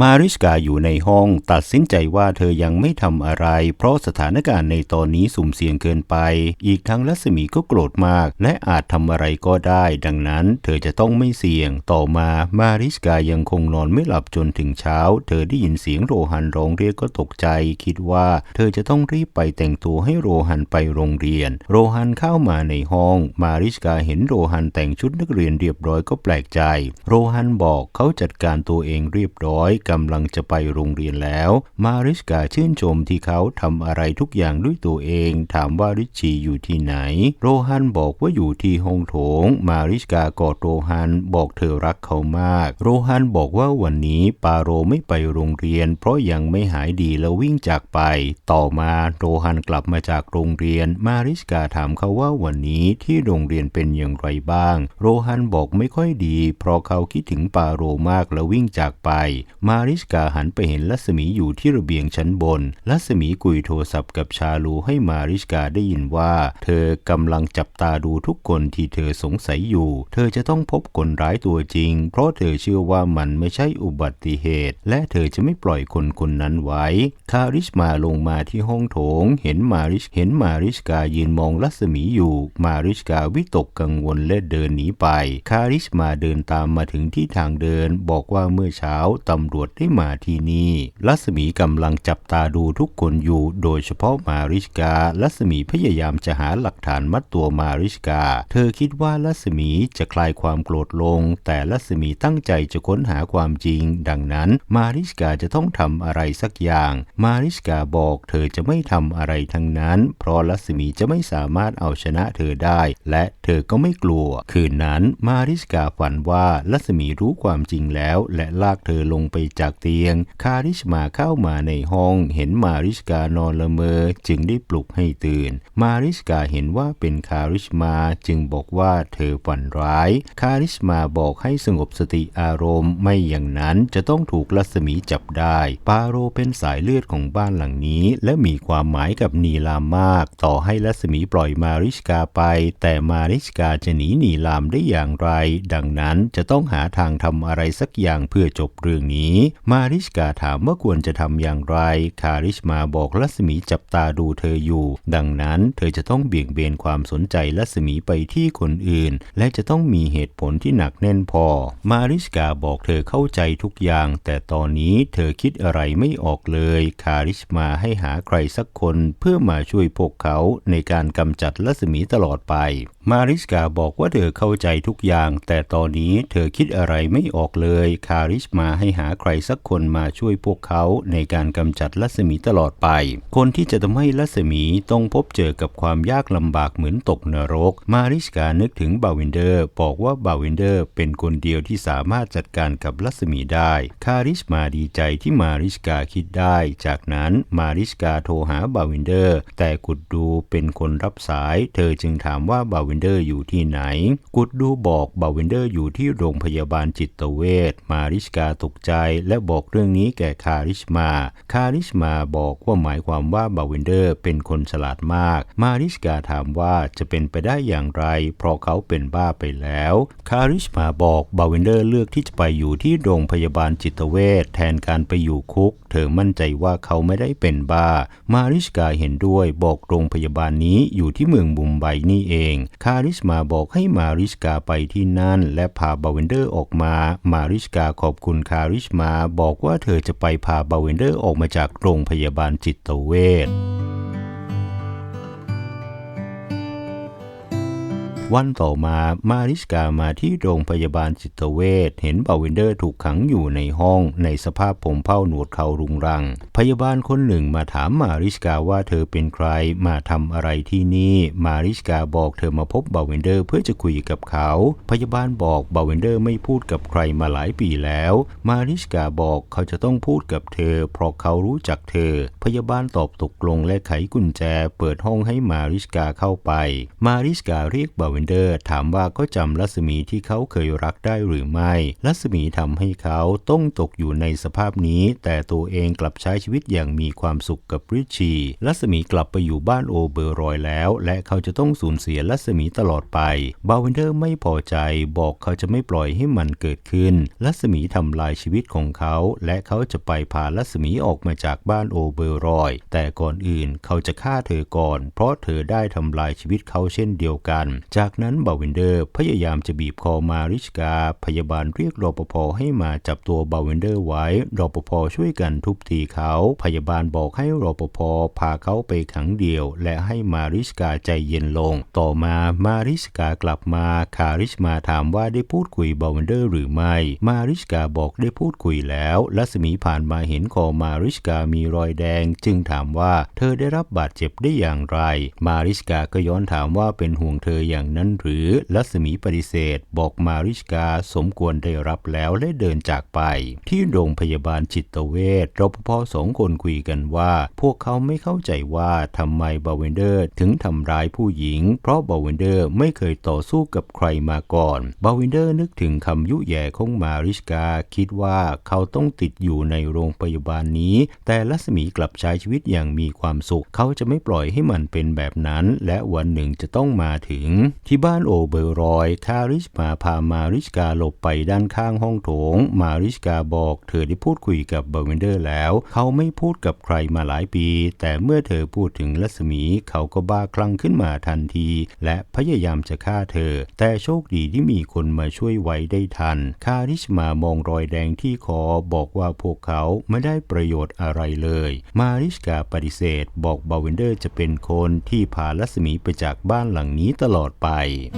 มาริสกาอยู่ในห้องตัดสินใจว่าเธอยังไม่ทำอะไร เพราะสถานการณ์ในตอนนี้สุ่มเสี่ยงเกินไป อีกทั้งรัศมีก็โกรธมาก และอาจทำอะไรก็ได้ ดังนั้นเธอจะต้องไม่เสี่ยง ต่อมามาริสกายังคงนอนไม่หลับจนถึงเช้า เธอได้ยินเสียงโรฮันร้องเรียกก็ตกใจ คิดว่าเธอจะต้องรีบไปแต่งตัวให้โรฮันไปโรงเรียน โรฮันเข้ามาในห้อง มาริสกาเห็นโรฮันแต่งชุดนักเรียนเรียบร้อยก็แปลกใจ โรฮันบอกเขาจัดการตัวเองเรียบร้อยกำลังจะไปโรงเรียนแล้ว มาริสกาชื่นชมที่เขาทำอะไรทุกอย่างด้วยตัวเอง ถามว่าริชชีอยู่ที่ไหน โรฮันบอกว่าอยู่ที่ห้องโถง มาริสกากอดโรฮันบอกเธอรักเขามาก โรฮันบอกว่าวันนี้ปาโรไม่ไปโรงเรียน เพราะยังไม่หายดีแล้ววิ่งจากไป ต่อมาโรฮันกลับมาจากโรงเรียน มาริสกาถามเขาว่าวันนี้ที่โรงเรียนเป็นอย่างไรบ้าง โรฮันบอกไม่ค่อยดี เพราะเขาคิดถึงปาโรมากแล้ววิ่งจากไป มาริสกาหันไปเห็นรัศมีอยู่ที่ระเบียงชั้นบนรัศมีกุยโทรศัพท์กับชาลูให้มาริสกาได้ยินว่า เธอกำลังจับตาดูทุกคนที่เธอสงสัยอยู่ เธอจะต้องพบคนร้ายตัวจริง เพราะเธอเชื่อว่ามันไม่ใช่อุบัติเหตุ และเธอจะไม่ปล่อยคนคนนั้นไว้ คาริสมาลงมาที่ห้องโถง เห็นมาริสเห็นมาริสกายืนมองรัศมีอยู่ มาริสกาวิตกกังวลและเดินหนีไป คาริสมาเดินตามมาถึงที่ทางเดิน บอกว่าเมื่อเช้าตำรวจได้มาที่นี่รัศมีกำลังจับตาดูทุกคนอยู่โดยเฉพาะมาริสการัศมีพยายามจะหาหลักฐานมัดตัวมาริสกา เธอคิดว่ารัศมีจะคลายความโกรธลง แต่รัศมีตั้งใจจะค้นหาความจริง ดังนั้นมาริสกาจะต้องทำอะไรสักอย่าง มาริสกาบอกเธอจะไม่ทำอะไรทั้งนั้น เพราะรัศมีจะไม่สามารถเอาชนะเธอได้ และเธอก็ไม่กลัว คืนนั้นมาริสกาฝันว่ารัศมีรู้ความจริงแล้ว และลากเธอลงไปจากเตียง คาริชมาเข้ามาในห้อง เห็นมาริสกานอนละเมอ จึงได้ปลุกให้ตื่น มาริสกาเห็นว่าเป็นคาริชมาจึงบอกว่าเธอฝันร้าย คาริชมาบอกให้สงบสติอารมณ์ ไม่อย่างนั้นจะต้องถูกรัศมีจับได้ ปาโรเป็นสายเลือดของบ้านหลังนี้ และมีความหมายกับนีลามมาก ต่อให้รัศมีปล่อยมาริสกาไป แต่มาริสกาจะหนีนีลามได้อย่างไร ดังนั้นจะต้องหาทางทำอะไรสักอย่างเพื่อจบเรื่องนี้มาริสกาถามว่าควรจะทำอย่างไร คาริชมาบอกรัศมีจับตาดูเธออยู่ ดังนั้นเธอจะต้องเบี่ยงเบนความสนใจรัศมีไปที่คนอื่น และจะต้องมีเหตุผลที่หนักแน่นพอ มาริสกาบอกเธอเข้าใจทุกอย่าง แต่ตอนนี้เธอคิดอะไรไม่ออกเลย คาริชมาให้หาใครสักคนเพื่อมาช่วยพวกเขาในการกำจัดรัศมีตลอดไปมาริสกาบอกว่าเธอเข้าใจทุกอย่าง แต่ตอนนี้เธอคิดอะไรไม่ออกเลย คาริชมาให้หาใครสักคนมาช่วยพวกเขาในการกำจัดรัศมีตลอดไป คนที่จะทำให้รัศมีต้องพบเจอกับความยากลำบากเหมือนตกนรก มาริสกานึกถึงบาวินเดอร์ บอกว่าบาวินเดอร์เป็นคนเดียวที่สามารถจัดการกับรัศมีได้ คาริชมาดีใจที่มาริสกาคิดได้ จากนั้นมาริสกาโทรหาบาวินเดอร์ แต่กุดดูเป็นคนรับสาย เธอจึงถามว่าบาววินเดอร์อยู่ที่ไหน กุดดูบอกบาวินเดอร์อยู่ที่โรงพยาบาลจิตเวช มาริสกาตกใจและบอกเรื่องนี้แก่คาริชมา คาริชมาบอกว่าหมายความว่าบาวินเดอร์เป็นคนฉลาดมาก มาริสกาถามว่าจะเป็นไปได้อย่างไร เพราะเขาเป็นบ้าไปแล้ว คาริชมาบอกบาวินเดอร์เลือกที่จะไปอยู่ที่โรงพยาบาลจิตเวชแทนการไปอยู่คุก เธอมั่นใจว่าเขาไม่ได้เป็นบ้า มาริสกาเห็นด้วยบอกโรงพยาบาลนี้อยู่ที่เมืองบุมไบนี่เองคาริสมาบอกให้มาริสกาไปที่นั่น และพาบาวินเดอร์ออกมา มาริสกาขอบคุณคาริสมาบอกว่าเธอจะไปพาบาวินเดอร์ออกมาจากโรงพยาบาลจิตเวช วันต่อมามาริสกามาที่โรงพยาบาลจิตเวชเห็นบาวินเดอร์ถูกขังอยู่ในห้องในสภาพผมเผ้าหนวดเขารุงรัง พยาบาลคนหนึ่งมาถามมาริสกาว่าเธอเป็นใครมาทำอะไรที่นี่ มาริสกาบอกเธอมาพบบาวินเดอร์เพื่อจะคุยกับเขา พยาบาลบอกบาวินเดอร์ไม่พูดกับใครมาหลายปีแล้ว มาริสกาบอกเขาจะต้องพูดกับเธอ เพราะเขารู้จักเธอ พยาบาลตอบตกลงและไขกุญแจ เปิดห้องให้มาริสกาเข้าไป มาริสกาเรียกบาวินวินเดอร์ถามว่าก็จำรัศมีที่เขาเคยรักได้หรือไม่รัศมีทำให้เขาต้องตกอยู่ในสภาพนี้ แต่ตัวเองกลับใช้ชีวิตอย่างมีความสุขกับริชีรัศมีกลับไปอยู่บ้านโอเบอร์รอยแล้ว และเขาจะต้องสูญเสียรัศมีตลอดไป บาวินเดอร์ไม่พอใจบอกเขาจะไม่ปล่อยให้มันเกิดขึ้นรัศมีทำลายชีวิตของเขา และเขาจะไปพารัศมีออกมาจากบ้านโอเบอร์รอย แต่ก่อนอื่นเขาจะฆ่าเธอก่อน เพราะเธอได้ทำลายชีวิตเขาเช่นเดียวกัน จากากนั้นบาวินเดอร์พยายามจะบีบคอมาริชกา พยาบาลเรียกรปภให้มาจับตัวบาวินเดอร์ไว้รปภช่วยกันทุบตีเขา พยาบาลบอกให้รปภพาเขาไปขังเดียว และให้มาริชกาใจเย็นลง ต่อมามาริชกากลับมาคาริชมาถามว่าได้พูดคุยบาวินเดอร์หรือไม่ มาริชกาบอกได้พูดคุยแล้วรัศมีผ่านมาเห็นคอมาริชกามีรอยแดง จึงถามว่าเธอได้รับบาดเจ็บได้อย่างไร มาริชกาก็ย้อนถามว่าเป็นห่วงเธออย่างนั้นหรือรัศมีปฏิเสธ บอกมาริชกาสมควรได้รับแล้วและเดินจากไป ที่โรงพยาบาลจิตเวชรปภสองคนคุยกันว่า พวกเขาไม่เข้าใจว่าทำไมบาเวนเดอร์ถึงทำร้ายผู้หญิง เพราะบาเวนเดอร์ไม่เคยต่อสู้กับใครมาก่อนบาเวนเดอร์นึกถึงคำยุแย่ของมาริชกาคิดว่าเขาต้องติดอยู่ในโรงพยาบาลนี้ แต่รัศมีกลับใช้ชีวิตอย่างมีความสุข เขาจะไม่ปล่อยให้มันเป็นแบบนั้น และวันหนึ่งจะต้องมาถึง ที่บ้านโอเบอร์รอยคาริชมาพามาริชกาหลบไปด้านข้างห้องโถง มาริชกาบอกเธอได้พูดคุยกับเบาเวนเดอร์แล้ว เขาไม่พูดกับใครมาหลายปี แต่เมื่อเธอพูดถึงรัศมีเขาก็บ้าคลั่งขึ้นมาทันที และพยายามจะฆ่าเธอ แต่โชคดีที่มีคนมาช่วยไว้ได้ทันคาริชมามองรอยแดงที่คอบอกว่าพวกเขาไม่ได้ประโยชน์อะไรเลย มาริชกาปฏิเสธ บอกเบาเวนเดอร์จะเป็นคนที่พารัศมีไปจากบ้านหลังนี้ตลอดไป Pai.